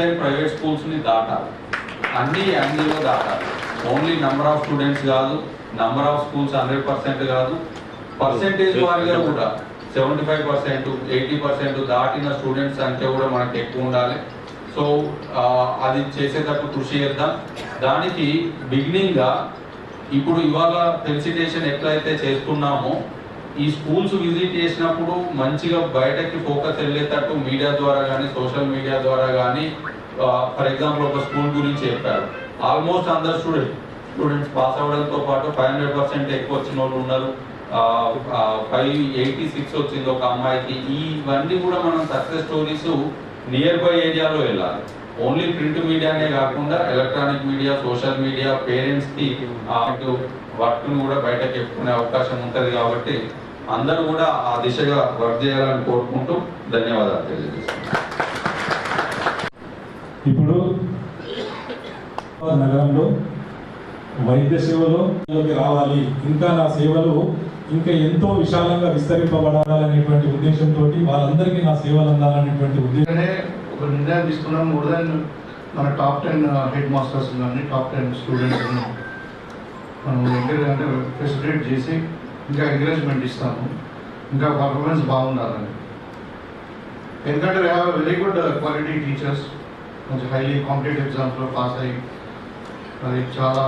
Tyre private స్కూల్స్ని దాటాలి. అన్ని యాంగిల్లో దాటాలి. ఓన్లీ నంబర్ ఆఫ్ స్టూడెంట్స్ కాదు number of schools hundred percent కాదు. పర్సెంటేజ్ వారిగా కూడా seventy five percent eighty percent దాటిన స్టూడెంట్స్ సంఖ్య కూడా మనకి ఎక్కువ ఉండాలి. సో అది చేసేటప్పుడు కృషి చేద్దాం. దానికి బిగినింగ్గా ఇప్పుడు ఇవాళ ఫెలిసిటేషన్ ఎట్లయితే చేస్తున్నామో ఈ స్కూల్స్ విజిట్ చేసినప్పుడు మంచిగా బయటకి ఫోకస్ వెళ్ళేటట్టు మీడియా ద్వారా కానీ సోషల్ మీడియా ద్వారా కానీ ఫర్ ఎగ్జాంపుల్ ఒక స్కూల్ గురించి చెప్పారు. ఆల్మోస్ట్ అందరు స్టూడెంట్ స్టూడెంట్స్ పాస్ అవ్వడంతో పాటు ఫైవ్ హండ్రెడ్ పర్సెంట్ ఎక్కువ వచ్చిన వాళ్ళు ఉన్నారు. ఫైవ్ ఎయిటీ సిక్స్ వచ్చింది ఒక అమ్మాయికి. ఇవన్నీ కూడా మనం సక్సెస్ స్టోరీస్ నియర్ బై ఏరియాలో వెళ్ళాలి. ఓన్లీ ప్రింట్ మీడియానే కాకుండా ఎలక్ట్రానిక్ మీడియా సోషల్ మీడియా పేరెంట్స్కి వర్క్ను వర్క్ కూడా బయటకు చెప్పుకునే అవకాశం ఉంటుంది కాబట్టి అందరూ కూడా ఆ దిశగా వర్క్ చేయాలని కోరుకుంటూ ధన్యవాదాలు తెలియజేస్తున్నాను. ఇప్పుడు నగరంలో వైద్య సేవలో రావాలి. ఇంకా నా సేవలు ఇంకా ఎంతో విశాలంగా విస్తరింపబడాలనేటువంటి ఉద్దేశంతో వాళ్ళందరికీ నా సేవలు అందాలనేటువంటి ఉద్దేశం ఒక నిర్ణయం తీసుకున్నాం. మోర్ దాన్ మన టాప్ టెన్ హెడ్ మాస్టర్స్ కానీ టాప్ టెన్ స్టూడెంట్స్ మనం ఎంకరేజ్ అంటే ఫెసిలిటేట్ చేసి ఇంకా ఎంకరేజ్మెంట్ ఇస్తాము. ఇంకా పర్ఫార్మెన్స్ బాగుండాలని. ఎందుకంటే we have very good quality teachers కొంచెం హైలీ కాంపిటేటివ్ ఎగ్జామ్స్లో పాస్ అయ్యి మరి చాలా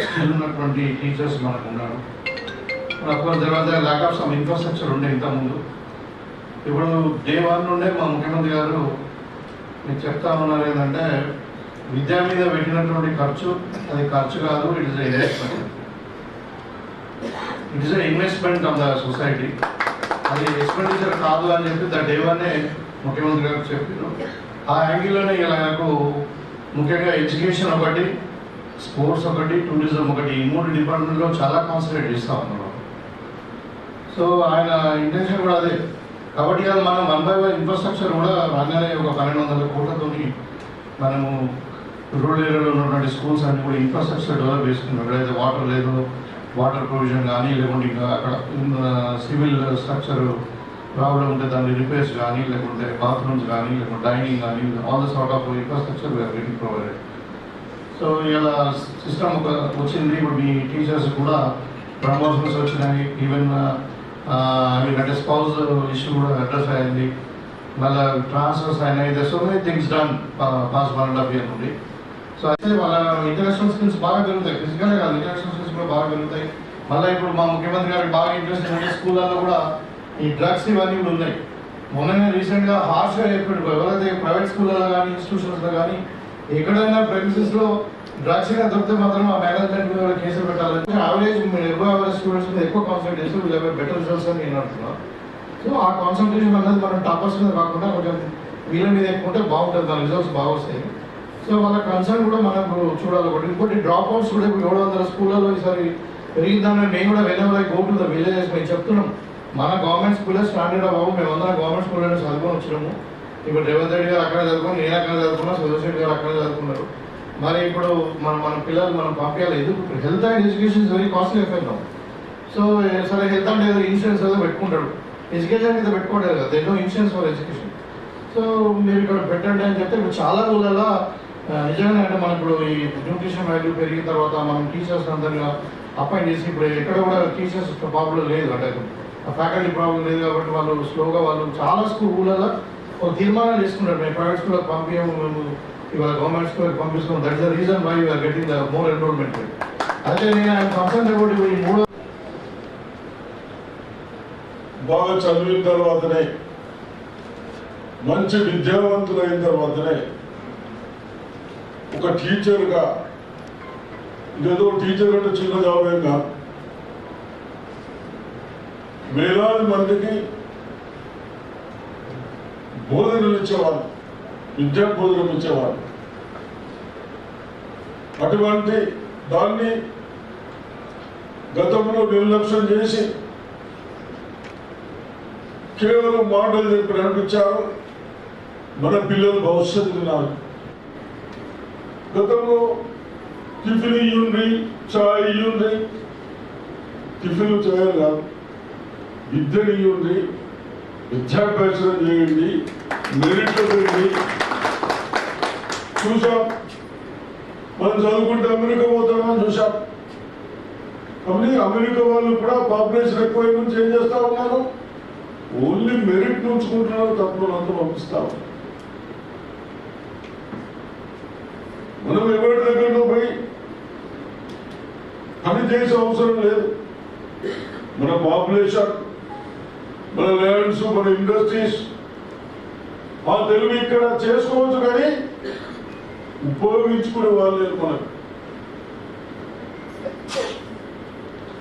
స్కిల్ ఉన్నటువంటి టీచర్స్ మనకు ఉన్నారు అఫ్కోర్స్ తర్వాత ల్యాక్ ఆఫ్ సమ్ ఇన్ఫ్రాస్ట్రక్చర్ ఉండే ఇంతకుముందు. ఇప్పుడు డే వన్ నుండే మా ముఖ్యమంత్రి గారు నేను చెప్తా ఉన్నారు ఏంటంటే విద్య మీద పెట్టినటువంటి ఖర్చు అది ఖర్చు కాదు it is investment it is investment of the society అది ఎక్స్పెండిచర్ కాదు అని చెప్పి ద డే వన్నే ముఖ్యమంత్రి గారు చెప్పారు ఆ యాంగిల్లోనే ఇలా నాకు ముఖ్యంగా ఎడ్యుకేషన్ ఒకటి స్పోర్ట్స్ ఒకటి టూరిజం ఒకటి ఈ మూడు డిపార్ట్మెంట్లో చాలా కాన్సన్ట్రేట్ చేస్తా ఉన్నారు సో ఆయన ఇంటెన్షన్ కూడా అదే. కాబట్టి అది మనం వన్ బై వన్ ఇన్ఫ్రాస్ట్రక్చర్ కూడా రాగానే ఒక పన్నెండు వందల కోట్లతోని మనము రూరల్ ఏరియాలో ఉన్నటువంటి స్కూల్స్ అన్ని కూడా ఇన్ఫ్రాస్ట్రక్చర్ డెవలప్ చేసుకున్నాం. ఎక్కడైతే వాటర్ లేదు వాటర్ ప్రొవిజన్ కానీ లేకుంటే ఇంకా అక్కడ సివిల్ స్ట్రక్చర్ ప్రాబ్లం ఉంటే దాని రిపేర్స్ కానీ లేకుంటే బాత్రూమ్స్ కానీ లేకుంటే డైనింగ్ కానీ all the sort of infrastructure we are provided so ఇలా సిస్టమ్ ఒక వచ్చింది. ఇప్పుడు మీ టీచర్స్ కూడా ప్రమోషన్స్ వచ్చినాయి. ఈవెన్ ఐ మీన్ అంటే స్పౌజ్ ఇష్యూ కూడా అడ్రస్ అయింది. మళ్ళీ ట్రాన్స్ఫర్స్ అయినాయి. So many things done past one and half year నుండి. సో అయితే వాళ్ళ ఇంటర్నేషనల్ స్కిల్స్ బాగా పెరుగుతాయి. ఫిజికల్ కాదు ఇంటర్నేషనల్ స్కిల్స్ కూడా బాగా పెరుగుతాయి. మళ్ళీ ఇప్పుడు మా ముఖ్యమంత్రి గారికి బాగా ఇంట్రెస్ట్ ఉంటే స్కూళ్ళల్లో కూడా ఈ డ్రగ్స్ ఇవన్నీ కూడా ఉన్నాయి. మొన్ననే రీసెంట్గా హార్ష్గా చెప్పాడు. ఎవరైతే ప్రైవేట్ స్కూళ్ళలో కానీ ఇన్స్టిట్యూషన్స్లో కానీ ఎక్కడైనా ప్రెమిసెస్లో డ్రగ్స్గా దొరికితే మాత్రం ఆ మేనేజ్మెంట్ మీద కేసులు పెట్టాలని. యావరేజ్ ఎబో యావరేజ్ స్టూడెంట్స్ మీద ఎక్కువ కాన్సన్ట్రేట్ చేస్తే వీళ్ళు బెటర్ రిజల్ట్స్ అని నేను అంటున్నాను సో ఆ కాన్సన్ట్రేషన్ అనేది మనం టాపర్స్ మీద కాకుండా కొంచెం వీళ్ళ మీద ఎక్కువ ఉంటే బాగుంటుంది. దాని రిజల్ట్స్ బాగా వస్తాయి. సో వాళ్ళ కన్సర్న్ కూడా మనం చూడాలి. ఒకటి ఇంకోటి డ్రాప్ అవుట్స్ కూడా ఇప్పుడు ఏడు వందల స్కూళ్ళలో ఈసారి పెరిగిందని మేము కూడా వెళ్ళే గో టు ద విలేజెస్ మేము చెప్తున్నాం. మన గవర్నమెంట్ స్కూల్లో స్టాండర్డ్ అవ్వవు మేము అందరం గవర్నమెంట్ స్కూల్లో చదువుకొని వచ్చినాము. ఇప్పుడు రేవంత్ రెడ్డి గారు అక్కడ చదువుకుని నేను అక్కడ చదువుకున్నా సుదర్శన్ గారు అక్కడ చదువుకున్నారు. మరి ఇప్పుడు మన మన పిల్లలు మనం పంపించాలి. ఎందుకు? Health and education is very costly effect so సరే హెల్త్ అంటే ఏదో ఇన్సూరెన్స్ ఏదో పెట్టుకుంటాడు. ఎడ్యుకేషన్ అయితే పెట్టుకోలేదు కదా. ఏదో ఇన్సూరెన్స్ ఫర్ ఎడ్యుకేషన్ సో మీరు ఇక్కడ పెట్టండి అని చెప్తే ఇప్పుడు చాలా ఊళ్ళలో నిజంగా నిజంగానే అంటే మనం ఇప్పుడు ఈ న్యూట్రిషన్ వాల్యూ పెరిగిన తర్వాత మనం టీచర్స్ అందరిగా అపాయింట్ చేసి ఇప్పుడు ఎక్కడ కూడా టీచర్స్ ప్రాబ్లం లేదు అంటే ఫ్యాకల్టీ ప్రాబ్లం లేదు కాబట్టి వాళ్ళు స్లోగా వాళ్ళు చాలా స్కూళ్ళలో ఒక తీర్మానం చేసుకున్నారు మేము ప్రైవేట్ స్కూల్లో పంపించాము మేము ఇవాళ గవర్నమెంట్ స్కూల్కి పంపిస్తున్నాం that is the reason why you are getting the more enrolment అయితే నేను ఆయన కన్సర్న్ అబౌట్ ఈ మూడో బాగా చదివిన తర్వాతనే మంచి విద్యావంతులైన తర్వాతనే ఒక టీచర్గా ఇదేదో టీచర్ అంటే చిన్న జాబ్ కాదు. వేలాది మందికి బోధనలు ఇచ్చేవారు విద్యా బోధనలు ఇచ్చేవారు అటువంటి దాన్ని గతంలో నిర్లక్ష్యం చేసి కేవలం మాటలు చెప్పి నడిపించారు మన పిల్లలు భవిష్యత్తు నాడు గతంలో టిఫిన్ ఇయ్యుండ్రి చాయ్ ఇయ్యుండ్రి. టిఫిన్ చేయాలి కాదు విద్యను ఇయ్యుండ్రి విద్యాభ్యాసం చేయండి మెరిట్ చేయండి చూసాం మనం చదువుకుంటే అమెరికా పోతామని చూసాం కానీ అమెరికా వాళ్ళు కూడా పాపులేషన్ ఎక్కువ నుంచి ఏం చేస్తా ఉన్నారు? ఓన్లీ మెరిట్ ఉంచుకుంటున్నారు తప్పులు అంతా పంపిస్తాం మనం ఎవరి దగ్గర పోయి పని చేసే అవసరం లేదు. మన పాపులేషన్ మన ల్యాండ్స్ మన ఇండస్ట్రీస్ ఆ తెలుగు ఇక్కడ చేసుకోవచ్చు కానీ ఉపయోగించుకునే వాళ్ళు లేదు మనకు.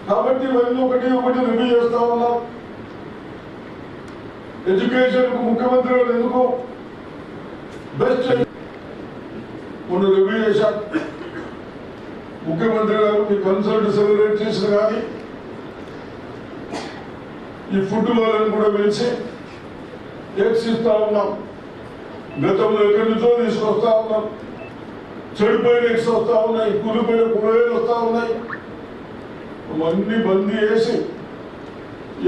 కాబట్టి ఇవన్నీ ఒకటి ఒకటి రివ్యూ చేస్తా ఉన్నాం. ఎడ్యుకేషన్ ముఖ్యమంత్రి ఎందుకో? ఎందుకు బెస్ట్ మొన్న రివ్యూ చేశాం ముఖ్యమంత్రి గారు మీ కన్సల్ట్ సెలబ్రేట్ చేసిన కానీ ఈ ఫుడ్ వాళ్ళని కూడా పిలిచి ఎగ్స్ ఉన్నాం. గతంలో ఎక్కడి నుంచో తీసుకొస్తా ఉన్నాం. చెడిపోయిన ఎక్స్ వస్తా ఉన్నాయి. కూలిపోయిన కూరగాయలు వస్తా ఉన్నాయి. అవన్నీ బందీ చేసి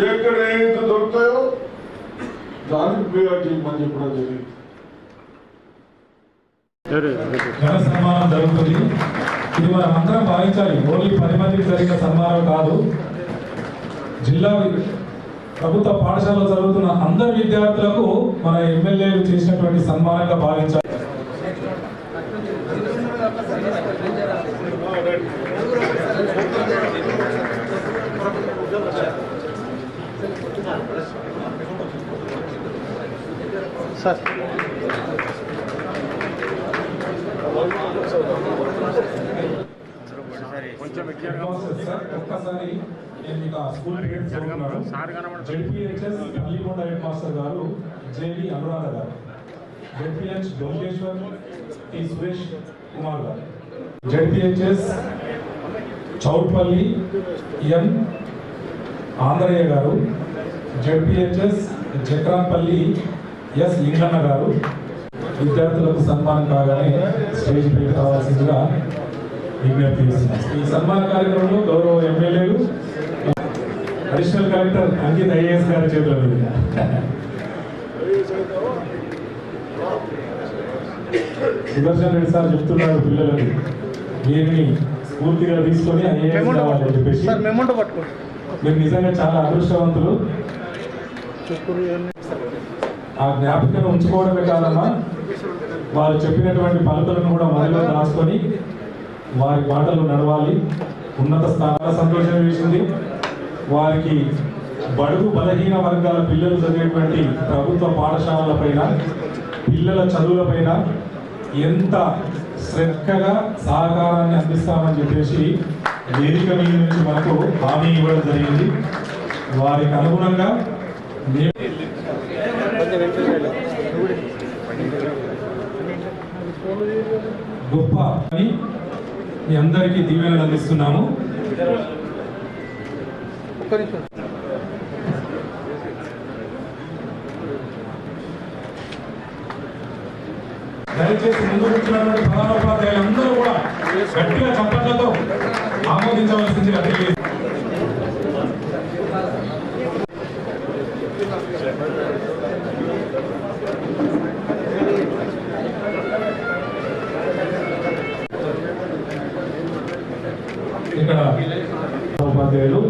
ఎక్కడ ఏదైతే దొరుకుతాయో దానికి ప్రియారిటీ ఇవ్వమని చెప్పడం జరిగింది. ఘన సన్మానం జరుగుతుంది. ఇది మనం అందరం భావించాలి. ఓన్లీ పది మందికి జరిగిన సన్మానం కాదు. జిల్లా ప్రభుత్వ పాఠశాలలో చదువుతున్న అందరి విద్యార్థులకు మన ఎమ్మెల్యేలు చేసినటువంటి సన్మానంగా భావించాలి. సార్, ఒక్కసారి నేను మీకు ఆ స్కూల్ పేరు చదువుతున్నాను. ZPHS Pallikonda head master garu JV Anuradha garu. ZPH Donkeshwar T Suresh Kumar garu. ZPHS Chautpally ఎం ఆంధ్రయ్య గారు. జెడ్పీహెచ్ఎస్ జక్రాన్పల్లి ఎస్ లింగన్న గారు. విద్యార్థులకు సన్మానం కాగానే స్టేజ్ పైకి రావాల్సిందిగా విజ్ఞప్తి చేస్తున్నాం ఈ సన్మాన కార్యక్రమంలో గౌరవ ఎమ్మెల్యేలు అడిషనల్ కలెక్టర్ అంకిత్ ఐఏఎస్ గారి చేతుల మీదుగా సుదర్శన్ రెడ్డి సార్ చెప్తున్నారు పిల్లలకు దీన్ని స్ఫూర్తిగా తీసుకొని ఐఏఎస్ కావాలని చెప్పేసి. మీరు నిజంగా చాలా అదృష్టవంతులు. ఆ జ్ఞాపికను ఉంచుకోవడమే కాదమ్మా. వారు చెప్పినటువంటి పలుకులను కూడా మనలో దాచుకొని వారి బాటలు నడవాలి. ఉన్నత స్థానాల సంతోషం వేసింది. వారికి బడుగు బలహీన వర్గాల పిల్లలు చదివేటువంటి ప్రభుత్వ పాఠశాలలపైన పిల్లల చదువులపైన ఎంత శ్రద్ధగా సహకారాన్ని అందిస్తామని చెప్పేసి వేదిక మీద నుంచి మనకు హామీ ఇవ్వడం జరిగింది. వారికి అనుగుణంగా గొప్ప అని మీ అందరికీ దీవెనలు అందిస్తున్నాము. దయచేసి ముందు కూర్చున్నటువంటి ప్రధానోపాధ్యాయులు అందరూ కూడా గట్టిగా చప్పట్లతో ఆమోదించవలసిందిగా తెలియదు ఇక్కడ ఉపాధ్యాయులు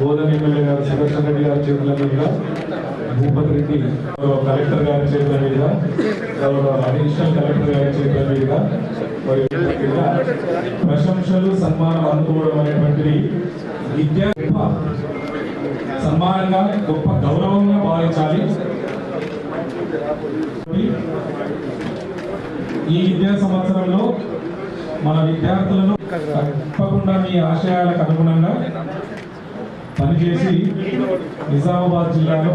బోధన ఎమ్మెల్యే గారు సుదర్శన్ రెడ్డి గారి చేతుల మీద భూపతి రెడ్డి కలెక్టర్ గారి చేతుల మీద అడిషనల్ కలెక్టర్ గారి చేతుల మీద మరియు ప్రశంసలు సన్మానం అందుకోవడం అనేటువంటిది విద్య గొప్ప సన్మానంగా గొప్ప గౌరవంగా భావించాలి. ఈ విద్యా సంవత్సరంలో మన విద్యార్థులను తప్పకుండా మీ ఆశయాలకు అనుగుణంగా పనిచేసి నిజామాబాద్ జిల్లాలో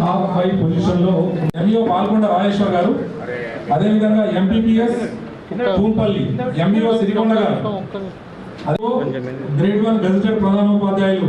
టాప్ ఫైవ్ పొజిషన్లో ఎంఈఓ పాల్గొండ రాజేశ్వర్ గారు అదేవిధంగా ఎంపీపీఎస్ తూంపల్లి ఎంఈఓ సిరికొండ గారు ఒక్క అదే గ్రేడ్ వన్ గెజిటెడ్ ప్రధానోపాధ్యాయులు.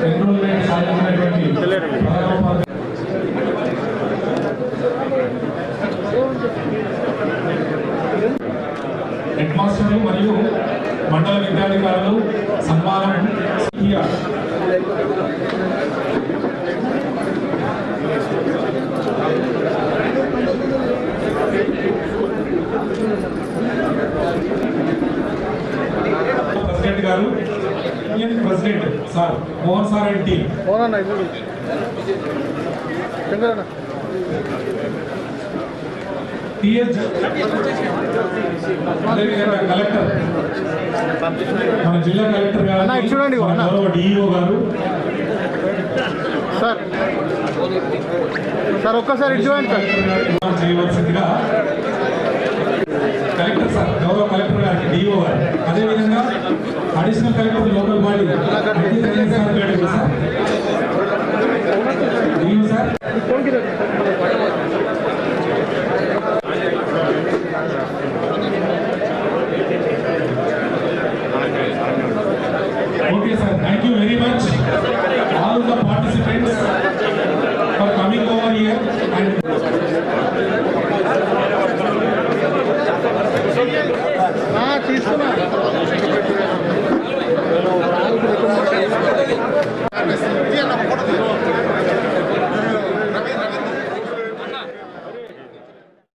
అందించినటువంటి హెడ్ మాస్టర్లు మరియు మండల విద్యాధికారులు సన్మానం. Sir Mohan sir and team. Collector. మన జిల్లా కలెక్టర్ గారు చూడండి డిఈఓ గారు. సార్. సార్ ఒక్కసారి చేయవలసిందిగా కలెక్టర్ సార్ గౌరవ కలెక్టర్ గారికి డిఓ గారు అదేవిధంగా Additional collector local body sir గారు సార్ డిఓ సార్ कौन की रखी Okay, sir. Thank you very much, all the participants for coming over here and తీసుకున్నా দিয়ে